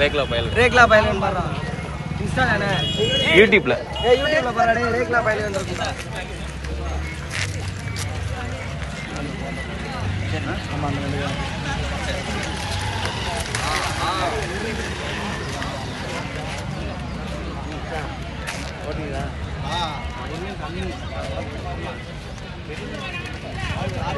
ரேக்லா பயல் ரேக்லா பைலன் பாடுறான். இன்ஸ்டா தானே? யூடியூப்ல ஏ யூடியூப்ல பாடுறா ரேக்லா இருக்கு ஆமா அந்த ரெண்டு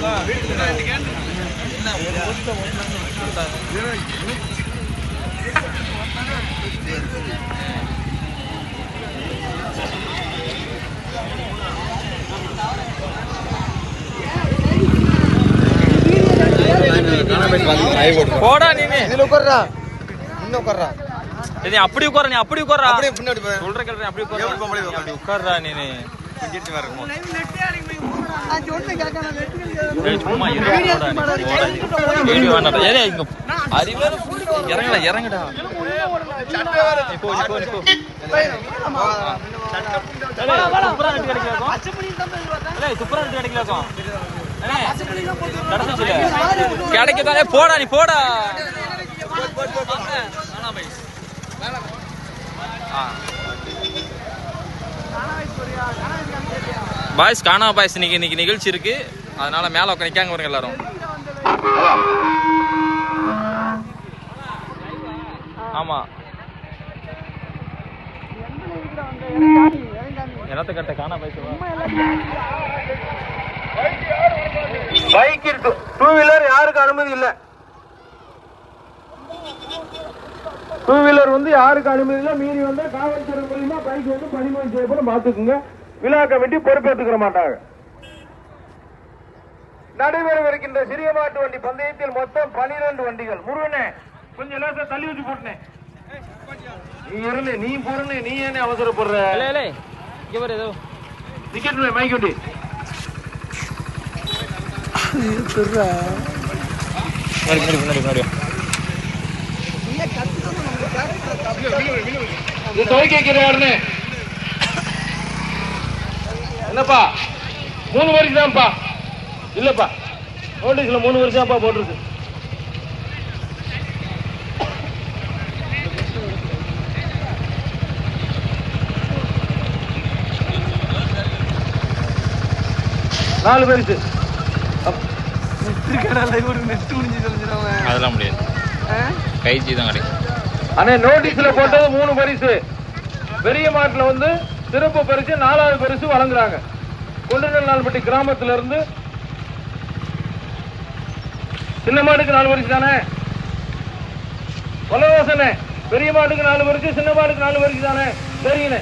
தான். ஓட்டிங்களா போடா நீனு இதுல உட்கார்றா. இன்னும் உட்கார்றா. நீ அப்படி உட்கார நீ அப்படி உட்காரா அப்படியே பின்னாடி போ. சொல்ற கேள்வி அப்படி உட்கார எப்படி போக முடியும்? அப்படி உட்கார்றா நீ, போடா இறங்குடா இறங்குடா நீ போ, நீ போ, நீ பாய்ஸ் காணா பாய்ஸ் இன்னைக்கு இன்னைக்கு நிகழ்ச்சி இருக்கு. அதனால மேல உட்காந்து நிக்காங்க பாருங்க எல்லாரும். ஆமா. என்னத்த கட்ட காணா பாய்ஸ் பைக் இருக்கு. டூ வீலர் யாருக்கு அனுமதி இல்ல? டூ வீலர் வந்து யாருக்கு அனுமதி இல்ல? மீறி வந்தா காவல்துறை மூலியமா பைக் வந்து பணிமணி செய்யப்படும். பாத்துக்குங்க விழா கமிட்டி பொறுப்பேற்றுக்கிற மாட்டாங்க. நடைபெறவிருக்கின்ற சிறிய மாட்டு வண்டி பந்தயத்தில் மொத்தம் பனிரெண்டு வண்டிகள். முருகனே கொஞ்சம் லேசா தள்ளி வச்சு போட்டேன். நீ இருந்தே நீ பொருள் நீ என்ன அவசரப்படுற? ஏதோ டிக்கெட் மைக் வண்டி முன்னாடி முன்னாடி முன்னாடி இது துவைக்க வைக்கிறாருன்னு என்னப்பா? மூணு வரைக்கும் தான்ப்பா இல்லப்பா நோட்டீஸ்ல மூணு வருஷம் தான்ப்பா போட்டிருக்கு. நாலு பரிசு அதெல்லாம் முடியாது. கைச்சி தான் கிடைக்கும். அண்ணே நோட்டீஸ்ல போட்டது மூணு பரிசு. பெரிய மாட்டுல வந்து சிறப்பு பரிசு நாலாவது பரிசு வழங்குறாங்க. கொண்டுநாள்பட்டி கிராமத்துல இருந்து சின்ன மாட்டுக்கு நாலு பரிசு தானே? வல்லவாசனே பெரிய மாட்டுக்கு நாலு பரிசு சின்ன மாட்டுக்கு நாலு பரிசு தானே? சரிங்கண்ணே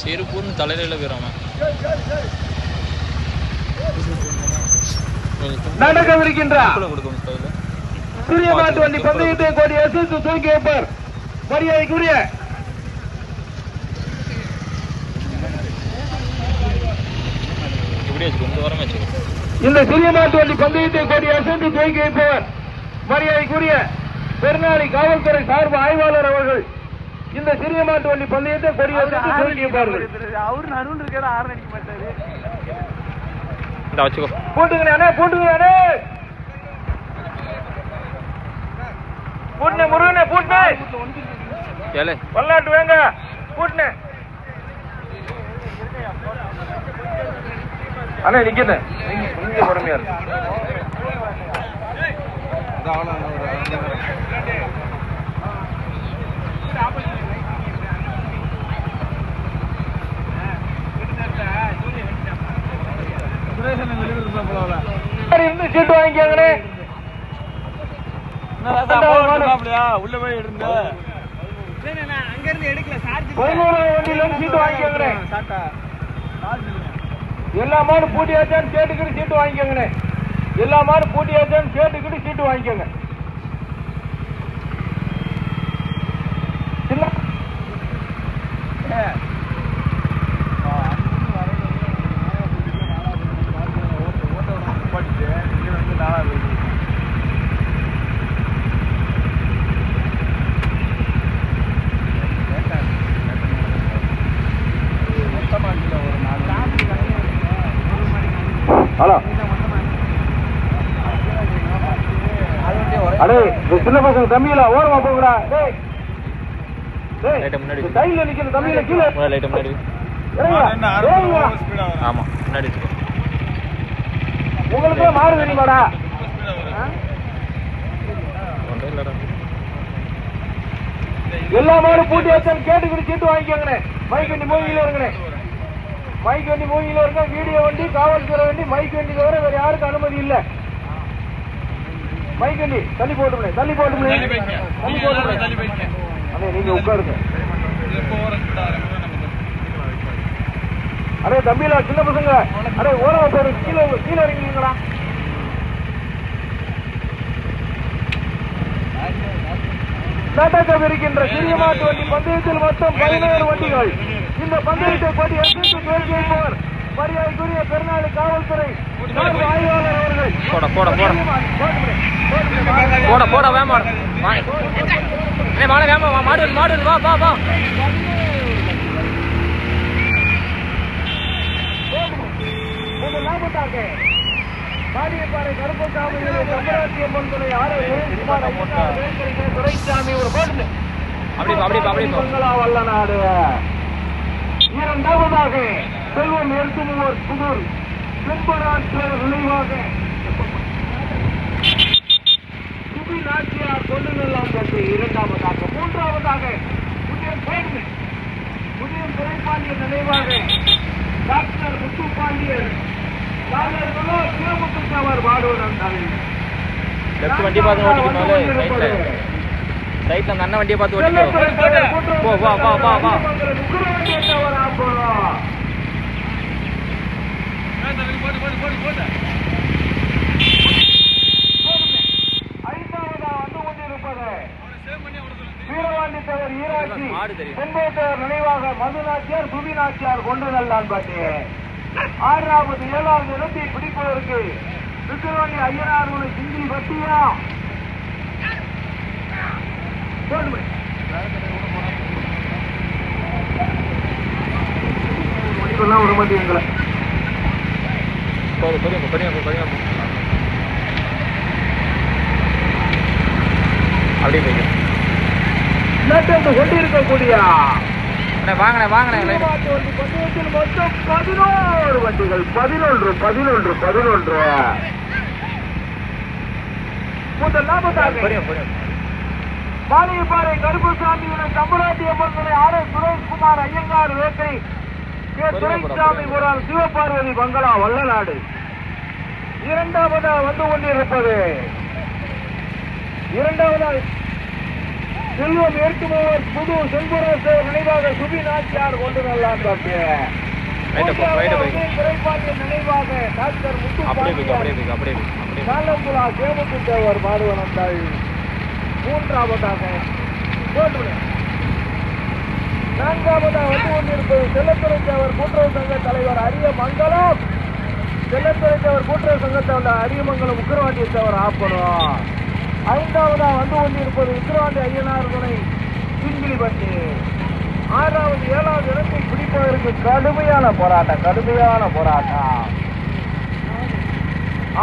செருப்புன்னு தலையில போயிடாம நடக்கவிருக்கின்றா சிறிய மாட்டு வண்டி பந்தயத்தை கோடி எஸ் தூக்கி வைப்பார் மரியாதைக்குரிய இந்த சிறிய மாட்டு வண்டி பந்தயத்தை கோடி அசந்து துவக்கி வைப்பவர் மரியாதைக்குரிய பெருநாளி காவல்துறை சார்பு ஆய்வாளர் அவர்கள். இந்த சிறிய மாட்டு வண்டி பந்தயத்தை கொடி அசைத்து துவக்கி வைப்பார்கள் அவரு நடுவில் இருக்கிற ஆறு அடிக்க மாட்டாரு. பூட்டுங்கண்ணே பூட்டினே முருகனே பூட்டினே ஏலே. வல்லாட்டு வேங்க பூட்டினே அண்ணே நிக்கிறேன் கொஞ்சம் பொறுமையா இருக்கு இருந்து சீட்டு வாங்கிக்கோங்கண்ணே. உள்ள போய் இருந்த அங்க இருந்து எடுக்கல சார்ஜ் சீட்டு வாங்கிக்கோங்கண்ணே. எல்லா மாடும் பூட்டியாச்சான்னு கேட்டுக்கிட்டு சீட்டு வாங்கிக்கோங்கண்ணே. எல்லா மாடும் பூட்டியாச்சான்னு கேட்டுக்கிட்டு சீட்டு வாங்கிக்கோங்க. சின்ன பசங்க தம்பியில ஓரமா போங்கடா. டேய் டேய் லைட்டா முன்னாடி இந்த கையில நிக்கிற தம்பியில கீழே. லைட்டா முன்னாடி. ஆமா முன்னாடி உங்களுக்கே மாறு தெரியுமாடா? ஆ? ஒன்றும் இல்லடா. எல்லா மாடும் பூட்டி வச்சாலும் கேட்டுக்கிட்டு சீட்டு வாங்கிக்கோங்கண்ணே. மைக் வண்டி மூவியில இருங்கண்ணே. மைக் வண்டி மூவியில இருங்க வீடியோ வண்டி காவல்துறை வண்டி மைக் வண்டி தவிர வேற யாருக்கும் அனுமதி இல்ல. மைக் வண்டி தள்ளி போட்டுமே தள்ளி போட்டுமே தள்ளி போட்டுமே அண்ணே நீங்க உட்காருங்க. அடே தம்பிலா சின்ன பசங்க. அடே ஓரமா போற கீழே கீழே இறங்கிங்களா நாட்டகம் இருக்கின்ற சிறிய மாட்டு வண்டி பந்தயத்தில் மொத்தம் பதினேழு வண்டிகள். இந்த பந்தயத்தை எஸ்எஸ்சி பேசியிருப்பவர் மரியாதைக்குரிய பெருநாள் காவல்துறை ஆய்வாளர் அவர்கள் போட போட போட போட போட வேமா ஏய் மாடு வேமா வா மாடு மாடு வா வா வா பாடியப்பாறை கருப்பசாமியுடைய சம்பராட்சி அம்மன் துணை ஆரோக்கியம் ஐந்தாறு வேங்கரிலே துரைசாமி ஒரு போட்டு அப்படி அப்படி அப்படி போ. மங்களா வல்லநாடு இரண்டாவதாக செல்வம் எழுத்துமுவர் புதூர். செம்பராட்சியர் நினைவாக சுபி நாச்சியார் கொள்ளுநெல்லாம் பற்றி இரண்டாவதாக. மூன்றாவதாக புதிய துறைப்பாண்டியர் நினைவாக. டாக்டர் முத்து பாண்டியர். நாகர்களோ சிவமுத்துச்சவர் வாடுவதன் தலை லெஃப்ட் வண்டி பார்த்து ரைட்ல. ரைட்ல அந்த அண்ணன் வண்டியை பார்த்து ஓட்டிக்கோ போ. வா வா வா வா நினைவாக மதுநாச்சியார் சுபிநாச்சியார் கொண்டு நல்லான் பாட்டி. ஆறாவது ஏழாவது இடத்தை பிடிப்பதற்கு விக்கிரவாணி ஐயனார் உன சிங்கில் பட்டியா? மணிக்கெல்லாம் விட மாட்டேங்குங்களே போ பெரிய போ பெரிய போ பெரிய போ அப்படியே போய்க்க வாங்கண்ணே வாங்கண்ணே. லைட் மாட்டு வண்டி பந்தயத்தில் மொத்தம் பதினோரு வண்டிகள். பதினொன்று பதினொன்று பதினொன்று. முதலாவதாக பாளையப்பாறை கருப்பசாமியுடன் தம்பராட்டி அம்மன் ஆர் எஸ் சுரேஷ்குமார் ஐயங்கார் வேட்டை கே துரைசாமி முறால் சிவபார்வதி பங்களா வல்லநாடு இரண்டாவதா வந்து கொண்டிருப்பது. இரண்டாவதாக செல்வம் ஏற்றுமோவர் புது செங்குரேசர் நினைவாக சுபி நாச்சியார் கொண்டு நல்லான் பாட்டு நினைவாக டாக்டர் முத்து. காலங்குலா சேமுத்து தேவர் மாடுவனந்தாள் மூன்றாவதாக போட்டுவிடு. நான்காவதாக வந்து கொண்டிருப்பது செல்லத்துறை தேவர் கூட்டுறவு சங்க தலைவர் அரிய மங்கலம் செல்லத்துறை தேவர் கூட்டுறவு சங்கத்தோட அரியமங்கலம் உக்கிரவாண்டிய தேவர் ஆப்பணும். ஐந்தாவதா வந்து கொண்டிருப்பது உக்கிரவாண்டி ஐயனார் துணை சிங்கிலிப்பட்டி ஆறாவது ஏழாவது இடத்தை பிடிப்பதற்கு கடுமையான போராட்டம் கடுமையான போராட்டம்.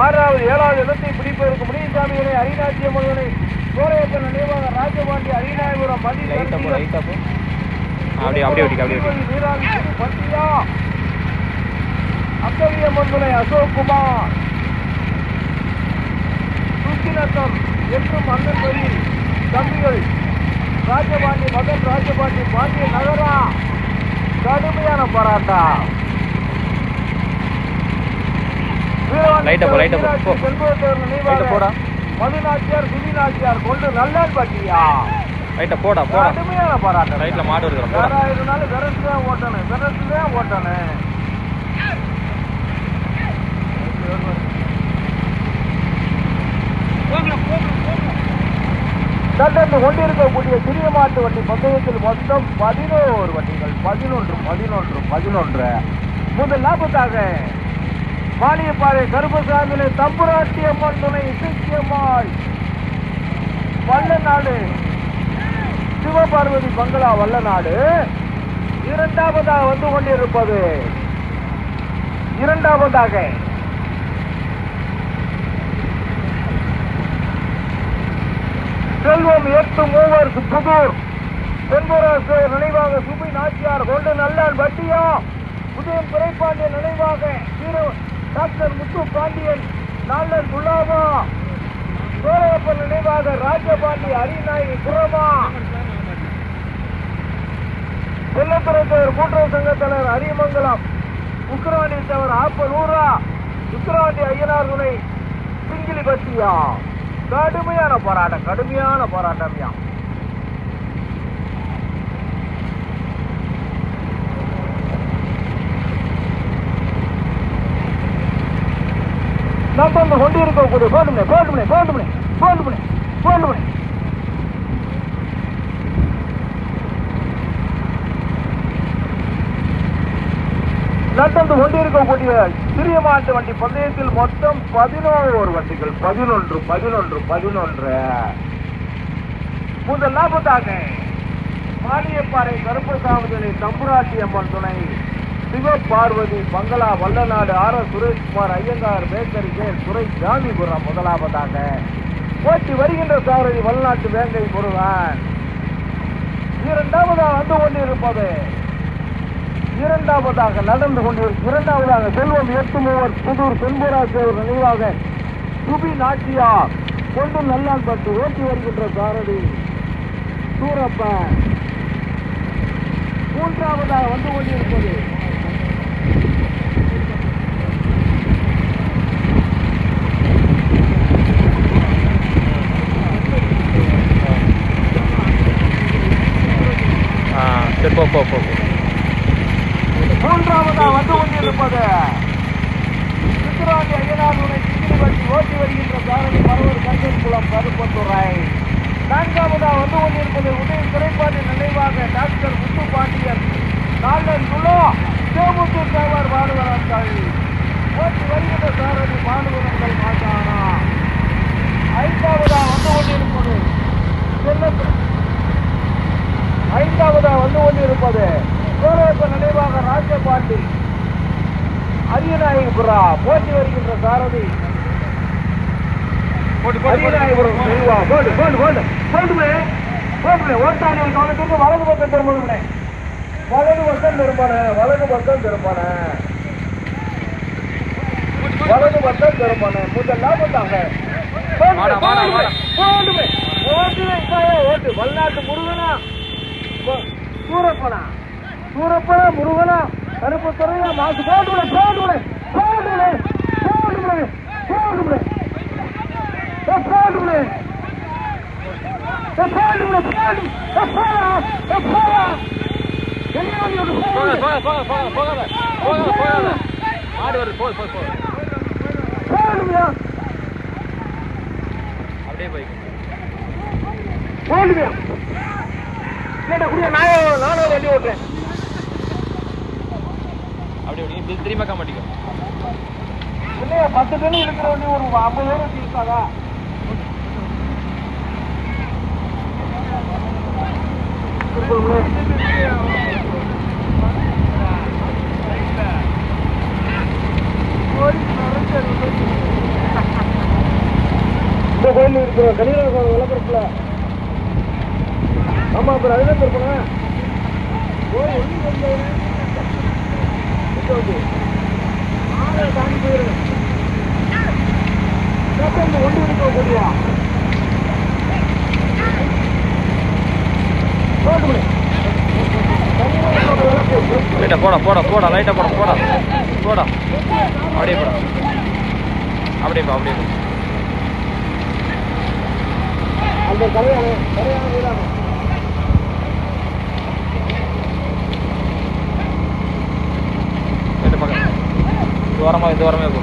ஆறாவது ஏழாவது இடத்தை பிடிப்பதற்கு முனிசாமிகளை அரிநாச்சிய மகனை கோரையப்பன் நினைவாக ராஜபாண்டி அரிநாயபுரம் மதி அப்படியே அப்படியே ஓட்டிக்க அப்படியே ஓட்டிக்க. அக்கவிய மந்துரை அசோக் குமார் சுக்கினத்தம் என்றும் அண்ணன் வழி தம்பிகள் ராஜபாண்டி மகன் ராஜபாண்டி பாண்டிய நகரா கடுமையான போராட்டம் லைட்டா போ, லைட்டா போ, போடா. மதுநாச்சியார் சுதிநாச்சியார் கொண்டு நல்லான் பட்டியா ரைட்டா போடா போடா. கடுமையான போராட்டம். ரைட்ல மாடு வருது போடா. இருந்தாலும் விரசு தான் ஓட்டணும் விரசு தான் ஓட்டணும் தட்டந்து கொண்டிருக்கக்கூடிய சிறிய மாட்டு வண்டி பந்தயத்தில் மொத்தம் பதினோரு வண்டிகள். பதினொன்று பதினொன்று பதினொன்று. முதலாவதாக மானியப்பாறை கருப்பசாமியிலே தம்புராட்டி அம்மன் துணை இசைக்கியம்மாள். வல்லநாடு சிவபார்வதி பங்களா வல்லநாடு இரண்டாவதாக வந்து கொண்டிருப்பது. இரண்டாவதாக. செல்வம் எட்டு மூவர் புதூர் தென்புராசு நினைவாக சுபி நாச்சியார் கொண்டு நல்லான் வட்டியா. உதயம் துரைப்பாண்டியன் நினைவாக வீர டாக்டர் முத்து பாண்டியன் நாளர் குலாமா சோழையப்பன் நினைவாக ராஜபாண்டி அரிநாயகி குரமா. செல்லத்துறை கூட்டுறவு சங்க தலைவர் அரியமங்கலம் உக்கராண்டி தலைவர் ஊரா உக்கராண்டி ஐயனார் துணை சிங்கிலி பத்தியா. கடுமையான போராட்டம் கடுமையான போராட்டம் யா நம்ம கொண்டிருக்கக்கூடிய போட்டுமே போட்டுமே போட்டுமே போட்டுமே போட்டுமே நடந்து கொண்டிருக்கக்கூடிய சிறிய மாட்டு வண்டி பந்தயத்தில் மொத்தம் பதினோரு வண்டிகள். பதினொன்று பதினொன்று பதினொன்று. முதலாவதாக மானியப்பாறை கருப்பசாமிகளை தம்புராட்டி அம்மன் துணை. Sivaparvathi bungalow Vallanadu R S Sureshkumar Iyengar bakery பேர் துறை ஜாமிபுரம் முதலாவதாக. போட்டி வருகின்ற சாரதி வல்லநாட்டு வேங்கை முருகன். இரண்டாவதாக வந்து கொண்டிருப்பது. இரண்டாவதாக நடந்து கொண்டு இரண்டாவதாக செல்வம் எட்டு மூவர் புதூர் செம்பூராசேவர் நினைவாக சுபி நாட்டியா கொண்டு நல்லான் பட்டு ஓட்டி வருகின்ற சாரதி. சூரப்பன். மூன்றாவதாக வந்து கொண்டிருப்பது ஆ சரி போ போ மூன்றாவதா வந்து கொண்டிருப்பது. சித்துராண்டி ஐயனாருடைய சிங்கிலி வண்டி ஓட்டி வருகின்ற சாரதி மரவர் கஞ்சன்குளம் கருப்பத்துறை நான்காவதா வந்து கொண்டிருப்பது உதய துறைப்பாண்டி நினைவாக டாக்டர் முத்து பாண்டியன். நாளன் குலோ தேமுத்தூர் தேவர் பாடுவரங்கள் ஓட்டி வருகின்ற காரணி பாடுவரங்கள் மாட்டானா? ஐந்தாவதா வந்து கொண்டிருப்பது செல்லத்து ஐந்தாவதாக வந்து கொண்டிருப்பது சோழப்ப நினைவாக ராஜபாண்டி. அரியநாயகபுரா போட்டி வருகின்ற சாரதி. அரியநாயகபுரம் நினைவா போடு போடு போடு. போடுமே போடுமே கவனத்துக்கு வலது பக்கம் திரும்பணுமே வலது பக்கம் திரும்பான வலது பக்கம் திரும்பான வலது பக்கம் திரும்பான முதல்ல போட்டாங்க. போடுமே ஓட்டுமே ஓட்டு வல்லாட்டு முருகனா. சூரப்பனா சூரப்பனா முருகனா. கருப்பு துறையா மாசு. போடுவிட போடுவிட போடுவிட போடுவிட போடுவிட போடுவிட போடுவிட போடு. போடா. போடா. போகாத போகாத போகாத போகாத போகாத. போகாத மாடு வருது போது போது போது போடுவியா அப்படியே போய்க்கும் போடுவியா இல்லடா குடியா? நான் நானும் வண்டி ஓட்டுறேன். அப்படியே நீ திரு- திரும்பி பார்க்க மாட்டேங்க இல்லையா பத்து டன் இருக்கிற வண்டி ஒரு ஐம்பது பேர் வச்சு இருக்காதா இந்த கோயில் இருக்கிற விளக்கத்துல ஆமா அப்புறம் அதுதான் கோயில் ஒண்ணு வந்தவனே வந்து. தாண்டி போயிருங்க ஒன்று இருக்க கூடியா லைட்டா போடா போடா போடா லைட்டா போடா போடா. போடா. அப்படியே போடா. அப்படியே போ அப்படியே போ. அந்த கலையான கலையான வீராங்க லைட்டா பார்க்க இது வரமா இது வரமே போ.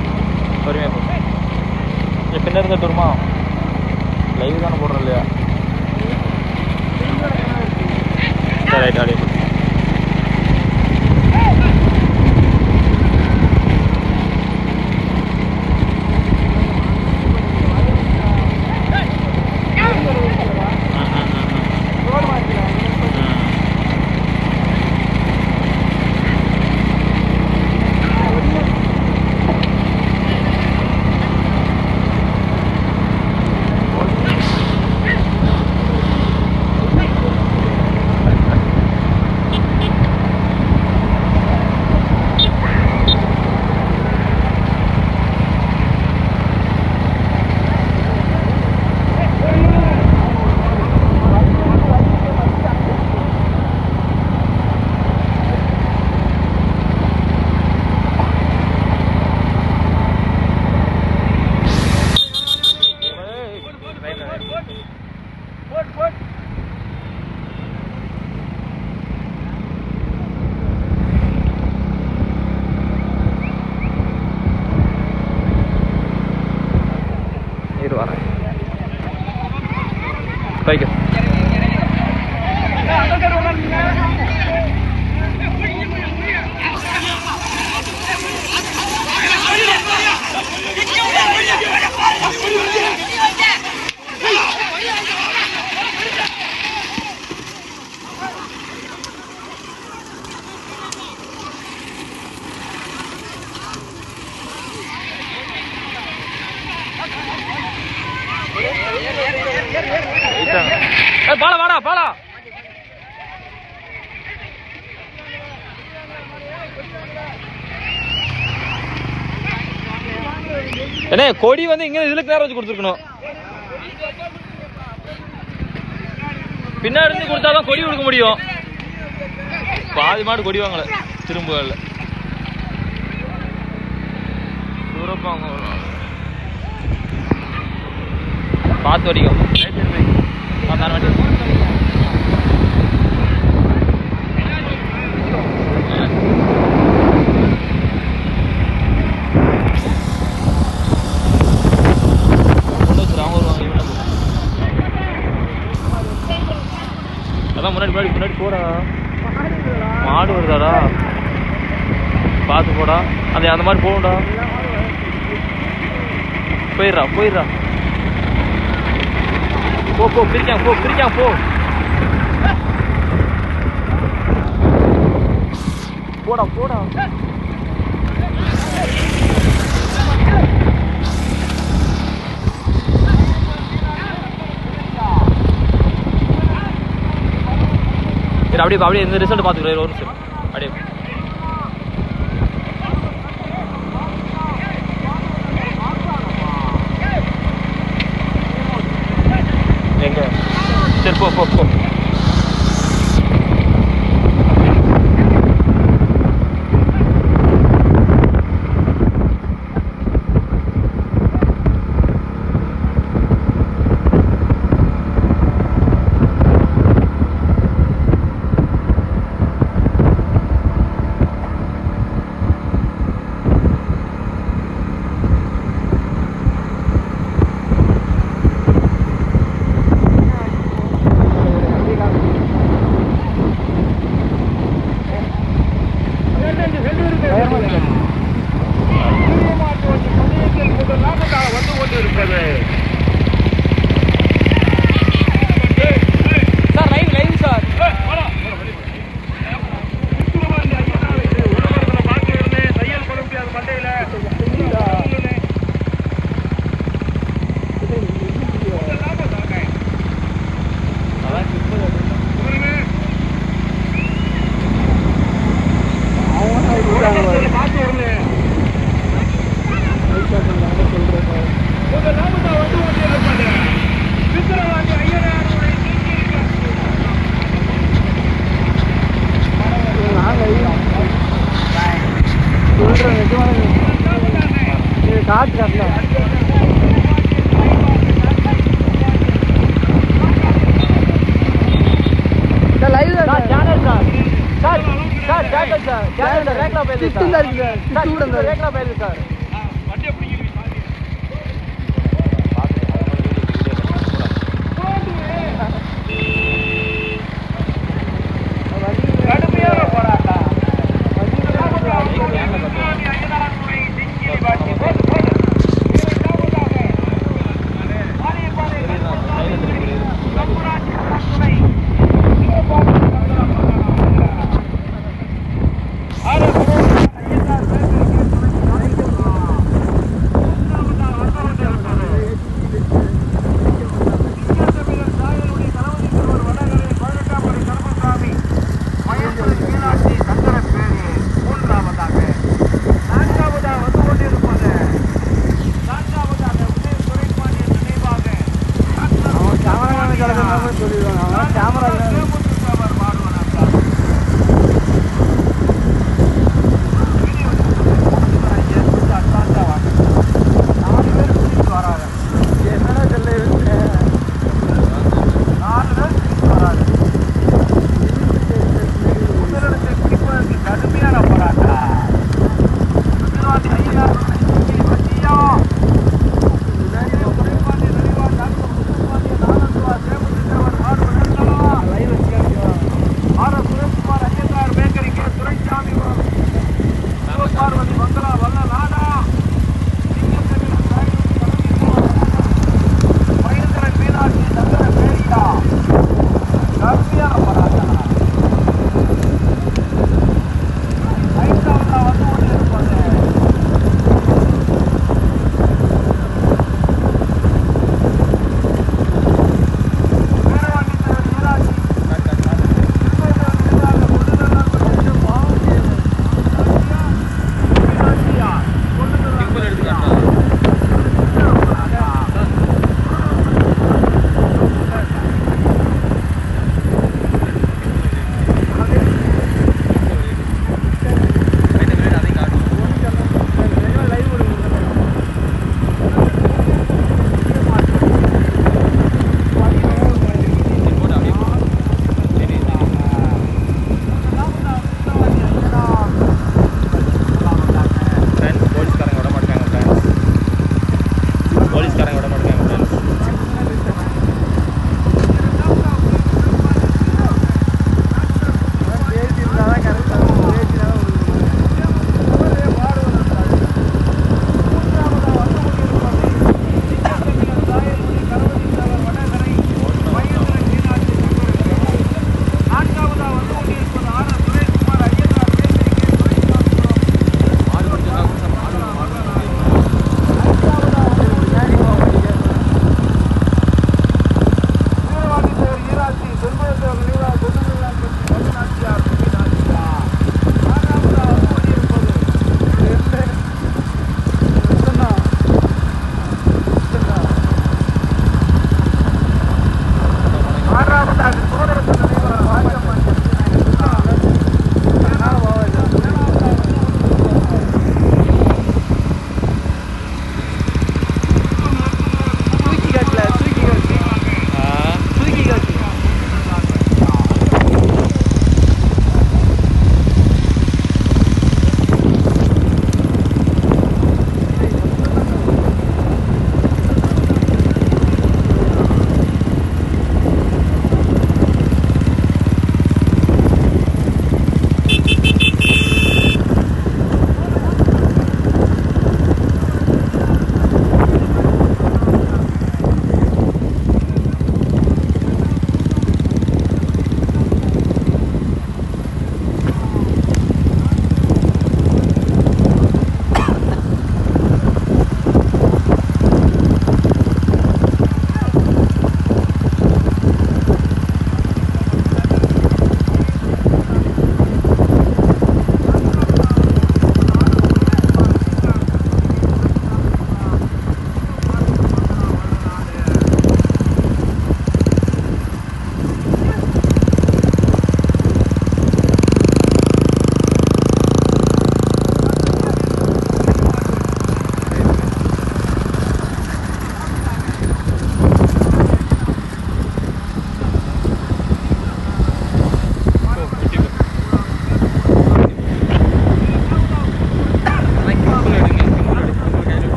பொறுமையாக போ. இங்கே பின்ன இருந்துட்டு வருமா லைவ் தானே போடுறோம் இல்லையா? சரி ரைட் அப்படியே பாலா வாடா பாலா. அண்ணே கொடி வந்து இங்க இதுக்கு நேரம் வச்சு கொடுத்துருக்கணும். பின்னாடி இருந்து கொடுத்தாதான் கொடி கொடுக்க முடியும். பாதி மாடு கொடி வாங்கல திரும்ப தூரப்பாங்க பார்த்து வடிக்கும் பார்த்தான வண்டி அவங்க வருவாங்க இவனை அதான் முன்னாடி முன்னாடி முன்னாடி போடா. மாடு வருதாடா? பார்த்து போடா. அது அந்த மாதிரி போகும்டா போயிடுறா போயிடுறா. போ போ பிரிக்கான் போ பிரிக்கான் போ போடா போடா சரி அப்படியே அப்படியே இந்த ரிசல்ட் பார்த்துக்கிறேன் ஒரு நிமிஷம் அப்படியே எங்க சரி போ போ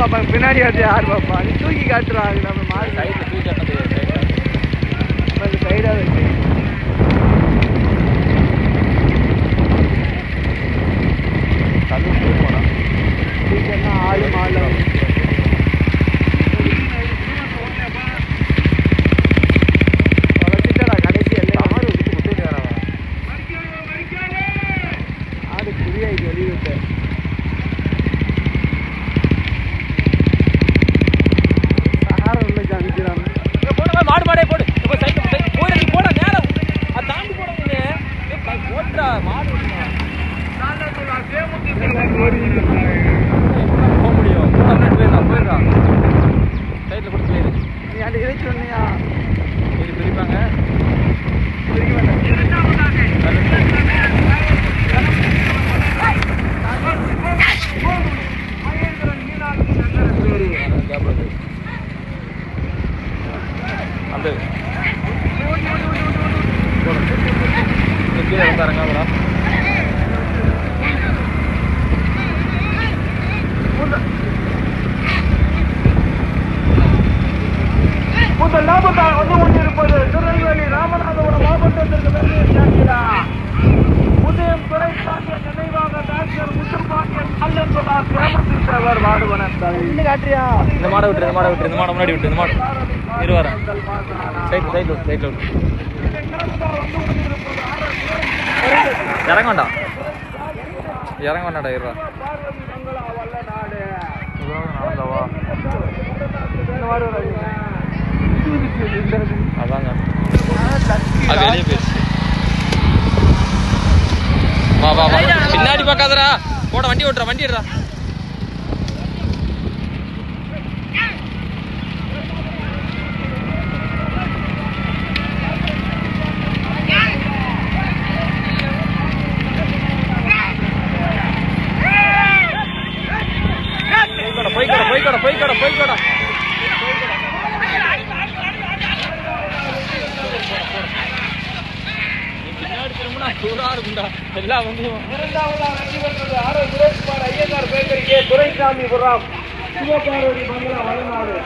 பாப்பா பின்னாடி வந்து யார் பாப்பா? நீ தூக்கி காட்டுறாங்க நம்ம மாடு. சைடில் தூக்கி காட்டுறது சைடாக இருக்கு. தள்ளு போனா. ஆடு மாடு. அதாங்க. அது பின்னாடி பார்க்காதடா. போட வண்டி ஓட்டுறா வண்டி ஓட்டுறா. வந்து இரண்டாவதாக வெற்றி பெற்றது ஆரோ சுரேஷ்குமார் ஐயங்கார் பேக்கரிக்கே துரைசாமி புறம். சிவபார்வதி மங்கள வளநாடு